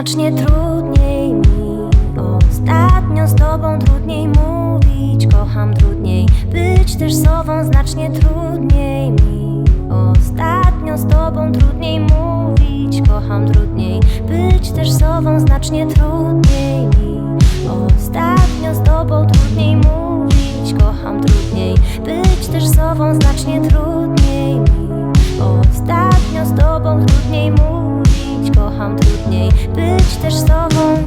znacznie trudniej mi. Ostatnio z tobą trudniej mówić Kocham trudniej być też sobą Znacznie trudniej mi. Ostatnio z tobą trudniej mówić Kocham trudniej być też sobą Znacznie trudniej mi. Ostatnio z tobą trudniej być też sobą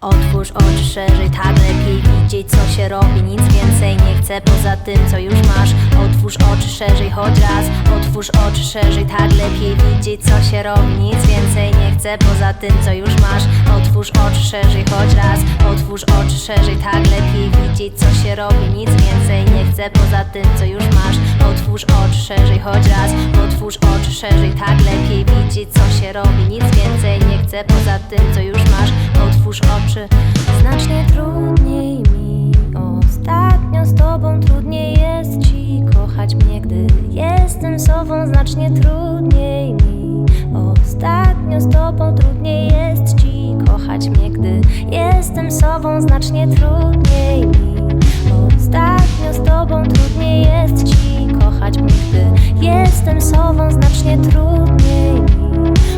Otwórz oczy szerzej, tak lepiej widzieć co się robi. Nic więcej nie chcę poza tym co już masz. Otwórz oczy szerzej choć raz. Otwórz oczy szerzej, tak lepiej widzieć co się robi. Nic więcej nie chcę poza tym co już masz. Otwórz oczy szerzej choć raz. Otwórz oczy szerzej, tak lepiej widzieć co się robi. Nic więcej nie chcę poza tym co już masz. Otwórz oczy szerzej choć raz Otwórz oczy szerzej, tak lepiej widzieć co się robi. Nic więcej nie chcę poza tym co już masz. Otwórz oczy. Znacznie trudniej mi Ostatnio z tobą trudniej jest ci kochać mnie Gdy jestem sobą. Znacznie trudniej mi Ostatnio z tobą trudniej jest ci kochać mnie Gdy jestem sobą. Znacznie trudniej mi Ostatnio z tobą trudniej jest ci jestem sobą znacznie trudniej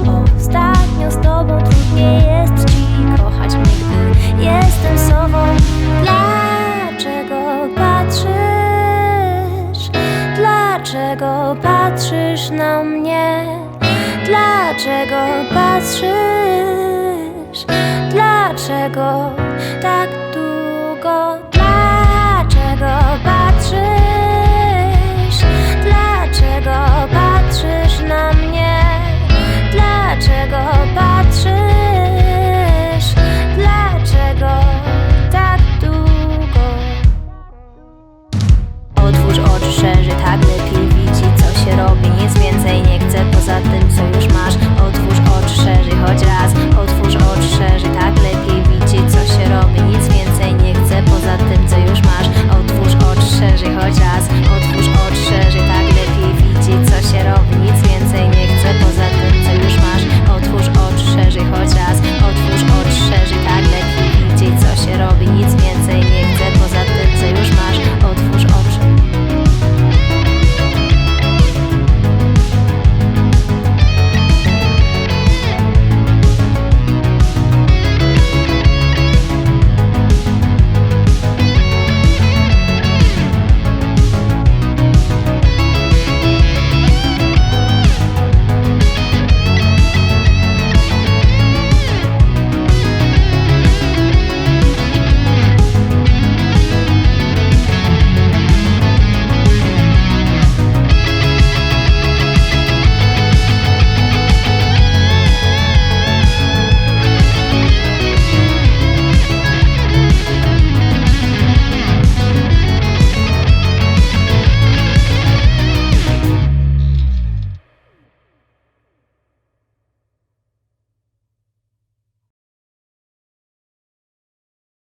Ostatnio z tobą trudniej jest ci kochać mnie Gdy jestem sobą Dlaczego patrzysz? Dlaczego patrzysz na mnie? Dlaczego patrzysz? oczy szerzy Tak lepiej widzi co się robi, nic więcej nie chcę Poza tym co już masz, otwórz oczy